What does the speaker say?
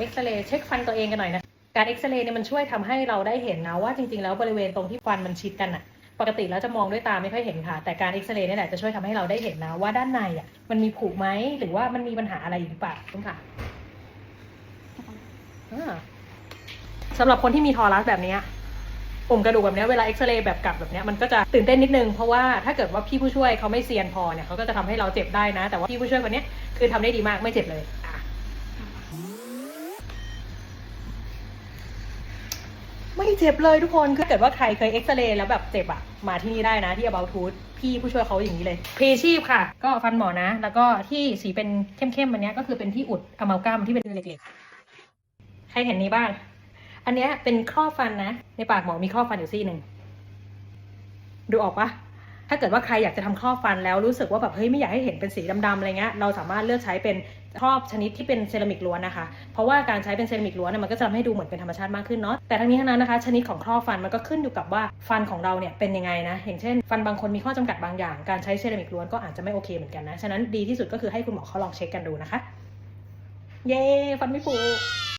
เอ็กซเรย์เช็คฟันตัวเองกันหน่อยนะ การเอ็กซเรย์เนี่ยมันช่วยทำให้เราได้เห็นนะว่าจริงๆแล้วบริเวณตรงที่ฟันมันชิดกันอะปกติแล้วจะมองด้วยตาไม่ค่อยเห็นค่ะ แต่การเอ็กซเรย์นี่แหละจะช่วยทำให้เราได้เห็นนะว่าด้านในอะมันมีผุไหมหรือว่ามันมีปัญหาอะไรหรือเปล่าคุณค่ะสำหรับคนที่มีทอรัสแบบนี้ยปุ่มกระดูกแบบนี้เวลาเอ็กซเรย์แบบกลับแบบนี้มันก็จะตื่นเต้นนิดนึง เพราะว่าถ้าเกิดว่าพี่ผู้ช่วยเขาไม่เซียนพอเนี่ยเขาก็จะทำให้เราเจ็บได้นะ แต่ว่าพี่ผู้ช่วยคนนี้คือทำได้ดีมากไม่เจ็บเลยอะ ไม่เจ็บเลยทุกคนคือเกิดว่าใครเคยเอ็กซเรย์แล้วแบบเจ็บอะมาที่นี่ได้นะที่ about tooth พี่ผู้ช่วยเขาอย่างนี้เลยพรีชีพค่ะ ก็ฟันหมอนะ แล้วก็ที่สีเป็นเข้มๆอันนี้ก็คือเป็นที่อุดอะมัลกัมที่เป็นเหล็กๆ ใครเห็นนี้บ้าง อันนี้เป็นครอบฟันนะ ในปากหมอมีครอบฟันอยู่ซี่หนึ่ง ดูออกปะ ถ้าเกิดว่าใครอยากจะทำครอบฟันแล้วรู้สึกว่าแบบเฮ้ยไม่อยากให้เห็นเป็นสีดำๆอะไรเงี้ยเราสามารถเลือกใช้เป็นครอบชนิดที่เป็นเซรามิกล้วนนะคะ เพราะว่าการใช้เป็นเซรามิกล้วนเนี่ยมันก็จะทำให้ดูเหมือนเป็นธรรมชาติมากขึ้นเนาะแต่ทั้งนี้ทั้งนั้นนะคะ ชนิดของครอบฟันมันก็ขึ้นอยู่กับว่าฟันของเราเนี่ยเป็นยังไงนะ อย่างเช่น ฟันบางคนมีข้อจำกัดบางอย่าง การใช้เซรามิกล้วนก็อาจจะไม่โอเคเหมือนกันนะฉะนั้นดีที่สุดก็คือให้คุณหมอเขาลองเช็คกันดูนะคะ เย้ฟันไม่ผุ